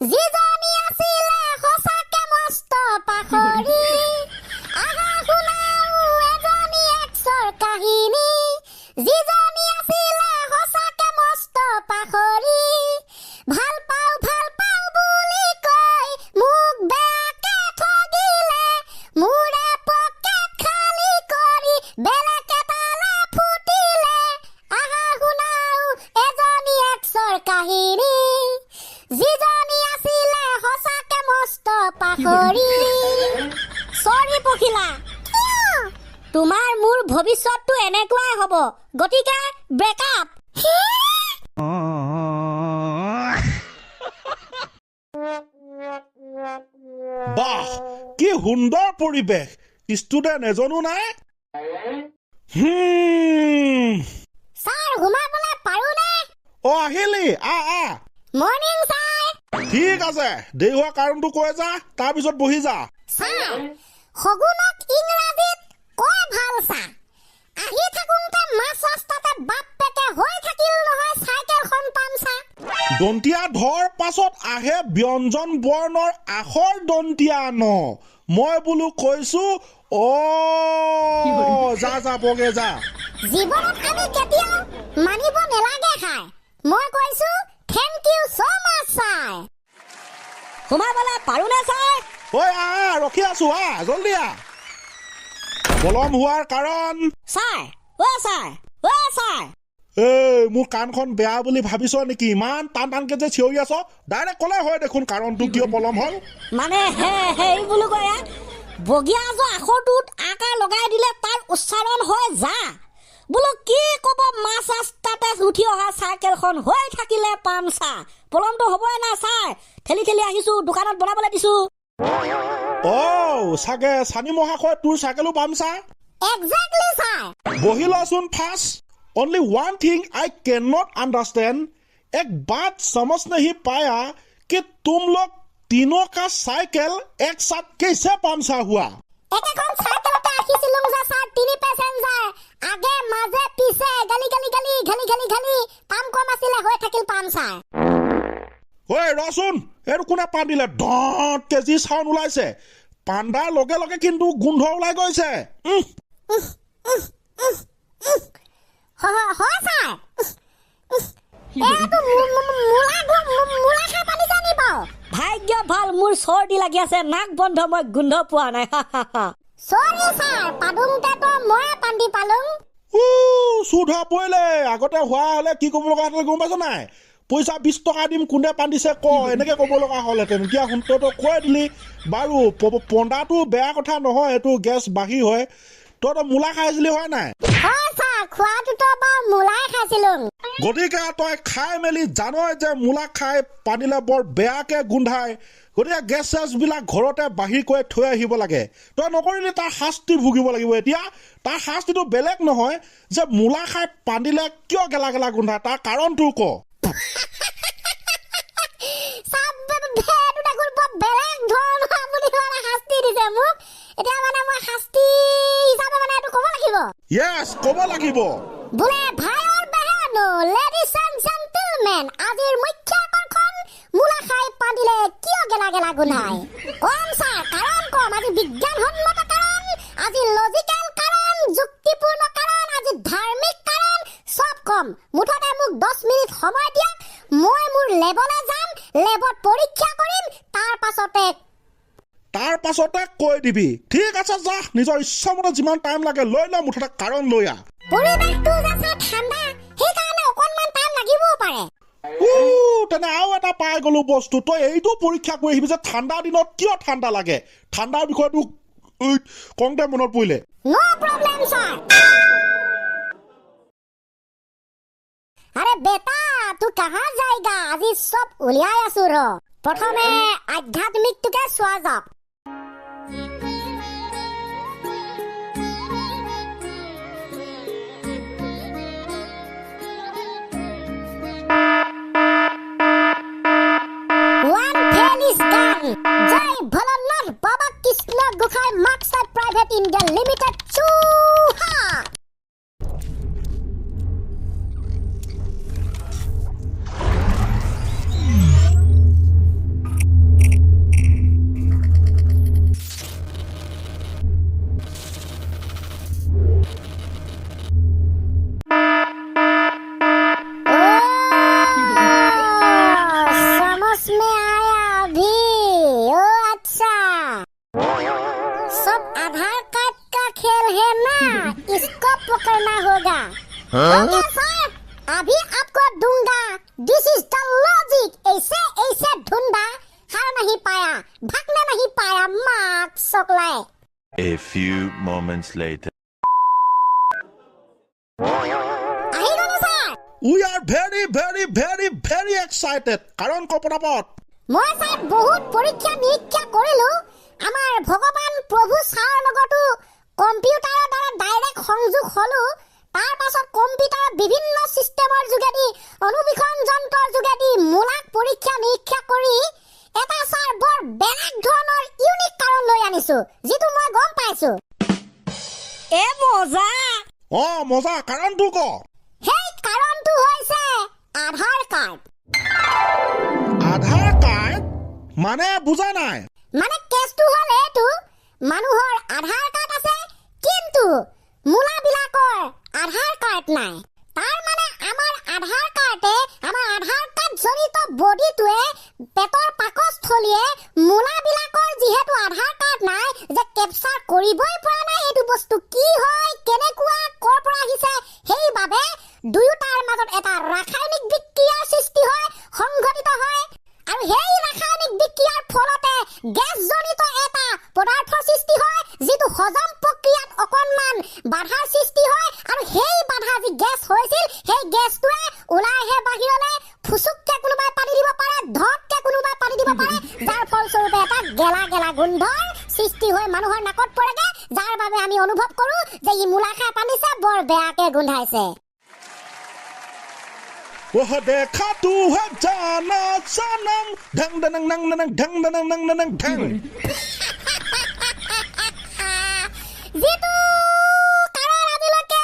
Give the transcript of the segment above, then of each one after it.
যিজনী আছিলে সঁচাকে কাহিনী পাখৰি চৰি পখিলা। তোমাৰ মোৰ ভৱিষ্যতটো এনেকুৱাই হ'ব গতিকে ব্ৰেকআপ বাহ কি সুন্দৰ পৰিৱেশ। ষ্টুডেণ্ট এজনো নাই? ছাৰ সোমাবলৈ পাৰোনে? অ আহিলি আহ আহ। মৰ্ণিং ছাৰ ঠিক আছে দেৰি হোৱা কাৰণটো কৈ যা তাৰপিছত বহি যা। ছাৰ শগুনক ইংৰাজীত কয় ভাল চা? আহি থাকোঁতে মাছ ৰাস্তাতে বাপেকে হৈ থাকিল নহয় চাইকেলখন পামচা দন্তীয়া ধৰ পাছত আহে ব্যঞ্জন বৰ্ণৰ আখৰ দন্তীয়া ন মই বোলো কৈছো অ যা যা বগে যা। জীৱনত আমি কেতিয়াও মানিব নালাগে খাই। মই কৈছো thank you so' much sir সোমাবলৈ পাৰোনে ছাৰ ঐ আহ আহ, ৰখি আছো আহ জল্দি আহ। পলম হোৱাৰ কাৰণ। ছাৰ অ' ছাৰ অ' ছাৰ এই মোৰ কাণখন বেয়া বুলি ভাবিছ নেকি? ইমান টান টানকে যে চিঞৰি আছ ডাইৰেক্ট ক'লে হয় দেখোন কাৰণটো কিয় পলম হ'ল। মানে হেৰি বোলো কয় বগীয়া যোৱা আখৰটোত আকাৰ লগাই দিলে তাৰ উচ্চাৰণ হয় যা। বোলো কি ক'ব মাছ ৰাস্তাতে উঠি অহা চাইকেলখন হৈ থাকিলে পাম চা পলমটো হ'বই না ছাৰ ঠেলি ঠেলি আহিছো দোকানত বনাবলৈ দিছো অ' চাগে চানি মহাশয় তোৰ চাইকেলো পাম চা একজেক্টলি ছাৰ বহি লচোন first only one thing I can not understand এক बात समझ नहीं पाया कि तुम लोग तीनों का साइकिल एक साथ कैसे पामसा हुआ কোনে পাণ দিলে ধত কেজি চাউণ্ড ওলাইছে। পাণ্ডাৰ লগে লগে কিন্তু গোন্ধ ওলাই গৈছে। ভাগ্য ভালো মোৰ চৰ্দি লাগি আছে নাক বন্ধ মই গোন্ধ পোৱা নাই চুধা পৰিলে আগতে হোৱা হলে কি ক'ব লগা হ'লে গম পাইছ নাই? পইচা বিছ টকা দিম কোনে পাণ দিছে ক? এনেকে ক'ব লগা হ'লহেঁতেন এতিয়া শুন তইতো কৈ দিলি। বাৰু পন্দাটো বেয়া কথা নহয় এইটো গেছ বাঢ়ি হয়। তইতো মূলা খাইছিলি হয় নাই? গতিকে তই খাই মেলি জানই যে মূলা খাই পানীলে বৰ বেয়াকে গোন্ধাই গতিকে গেছ চেছবিলাক ঘৰতে বাহিৰ কৰি থৈ আহিব লাগে। তই নকৰিলে তাৰ শাস্তি ভুগিব লাগিব। এতিয়া তাৰ শাস্তিটো বেলেগ নহয় যে মূলা খাই পানীলে কিয় গেলা গেলা গোন্ধাই তাৰ কাৰণটো ক। ছাৰ বে- বে- এইটো দেখোন বৰ বেলেগ ধৰণৰ আপুনি মানে শাস্তি দিছে মোক। এতিয়া মানে মই শাস্তি হিচাপে মানে এইটো ক'ব লাগিব। য়েছ ক'ব লাগিব। বোলে ভাইৰ বেহেনো লেডিজ এণ্ড জেণ্টেলমেন আজিৰ মুখ্য আকৰ্ষণ মূলা খাই পাদিলে কিয় গেলা গেলা গোন্ধাই কম ছাৰ কাৰণ কম আজি বিজ্ঞানসন্মত কাৰণ আজি লজিকেল কাৰণ যুক্তিপূৰ্ণ কাৰণ আজি ধাৰ্মিক কাৰণ চব কম মুঠতে মোক দহ মিনিট সময় দিয়ক মই মোৰ লেবলৈ যাম লেবত পৰীক্ষা কৰিম তাৰ পাছতে তাৰ পাছতে কৈ দিবি। ঠিক আছে যা নিজৰ ইচ্ছামতে যিমান টাইম লাগে লৈ ল মুঠতে কাৰণ লৈ আহ। পৰিৱেশটো যে ছাৰ ঠাণ্ডা সেইকাৰণে অকণমান টাইম লাগিবও পাৰে। তেনে আৰু এটা পাই গলো বস্তু। তই এইটো পৰীক্ষা কৰি আহিবি যে ঠাণ্ডা দিনত কিয় ঠাণ্ডা লাগে। ঠাণ্ডাৰ বিষয়টো কওঁতে মনত পৰিলে। নো প্ৰব্লেম ছাৰ বেটা কাহা যায়গা আজি চব উলিয়াই আছো ৰ। প্ৰথমে আধ্যাত্মিকটোকে চোৱা যাওক। জয় ভোলানাথ, বাবা কৃষ্ণ গোসাই মাৰ্কছাই প্ৰাইভেট ইণ্ডিয়া লিমিটেড क्लास में आया अभी। ओ अच्छा। सब आधार कार्ड का खेल है ना? इसको पकड़ना होगा। हाँ? सर। अभी आपको दूँगा। दिस इज़ द लॉजिक ऐसे ऐसे ढूंढा। हार नहीं पाया। भागना नहीं पाया। मार्क्स सोकलाए A few moments later. We are very very very very excited কাৰণ কপনাপত মই ছাৰ বহুত পৰীক্ষা নিৰীক্ষা কৰিলো। আমাৰ ভগৱান প্ৰভু ছাৰৰ লগতো কম্পিউটাৰৰ দ্বাৰা ডাইৰেক্ট সংযোগ হলো। তাৰ পাছত কম্পিউটাৰৰ বিভিন্ন ছিষ্টেমৰ যোগেদি অনুবীক্ষণ যন্ত্ৰৰ যোগেদি মূলাক পৰীক্ষা নিৰীক্ষা কৰি এটা ছাৰ বৰ বেলেগ ধৰণৰ ইউনিক কাৰণ লৈ আনিছো যিটো মই গম পাইছো। এ মজা! অঁ মজা। কাৰণটো ক। হৈছে আধাৰ কাৰ্ড আধাৰ কাৰ্ড মানে বুজা নাই। মানে কেছটো হ'ল এইটো মানুহৰ আধাৰ কাৰ্ড আছে কিন্তু মূলাবিলাকৰ আধাৰ কাৰ্ড নাই। তাৰ মানে আমাৰ আধাৰ কাৰ্ডে আমাৰ আধাৰ কাৰ্ড জড়িত বডিটোৱে পেটৰ পাকস্থলীয়ে মূলাবিলাকৰ যিহেতু আধাৰ কাৰ্ড নাই যে কেপচাৰ কৰিবই পৰা নাই এইটো বস্তু কি হয় কেনেকুৱা ক'ৰ পৰা আহিছে সেইবাবে দুয়োটাৰ মাজত এটা ৰাসায়নিক বিক্ৰিয়াৰ সৃষ্টি হয় সংঘটিত হয় আৰু সেই ৰাসায়নিক বিক্ৰিয়াৰ ফলতে গেছজনিত এটা পদাৰ্থৰ সৃষ্টি হয় যিটো হজম প্ৰক্ৰিয়াত অকণমান বাধাৰ সৃষ্টি হয় আৰু সেই বাধা যি গেছ হৈছিল, সেই গেছটোৱে ওলাই আহে বাহিৰলৈ ফুচুককে কোনোবাই পানী দিব পাৰে, ধপকে কোনোবাই পানী দিব পাৰে। যাৰ ফলস্বৰূপে এটা গেলা গেলা গোন্ধৰ সৃষ্টি হৈ মানুহৰ নাকত পৰেগে, যাৰ বাবে আমি অনুভৱ কৰো যে ই মূলা খাই পানীছে, বৰ বেয়াকে গোন্ধাইছে। ওহ দেখাটো হে জানা, জানম। ঢং ডনং নং নং ঢং ডনং নং নং ঢং। যিটো কাৰণ আজিলৈকে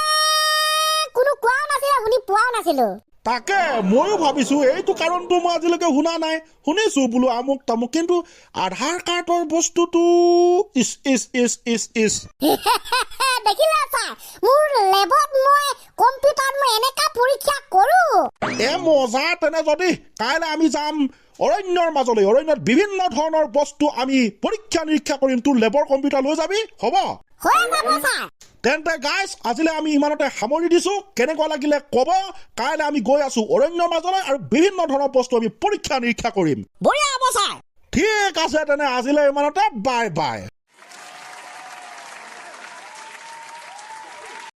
কোনো কোৱাও নাছিলে শুনি পোৱাও নাছিলো। তাকে ময়ো ভাবিছো এইটো কাৰণটো মই আজিলৈকে শুনা নাই। শুনিছো বোলো আমুক তামুক কিন্তু আধাৰ কাৰ্ডৰ বস্তুটো ইচ ইচ ইচ ইচ ইচ। দেখিলে ছাৰ? মোৰ লেবত মই কম্পিউটাৰত মই এনেকা পৰীক্ষা কৰো। এ মজা তেনে যদি কাইলৈ আমি যাম অৰণ্যৰ মাজলৈ অৰণ্যত বিভিন্ন ধৰণৰ বস্তু আমি পৰীক্ষা নিৰীক্ষা কৰিম তোৰ লেবৰ কম্পিউটাৰ লৈ যাবি হ'ব? তেন্তে গাইজ আজিলৈ আমি ইমানতে সামৰি দিছো। কেনেকুৱা লাগিলে ক'ব? কাইলৈ আমি গৈ আছো অৰণ্যৰ মাজলৈ আৰু বিভিন্ন ধৰণৰ বস্তু আমি পৰীক্ষা নিৰীক্ষা কৰিম ঠিক আছে তেনে আজিলৈ ইমানতে বাই বাই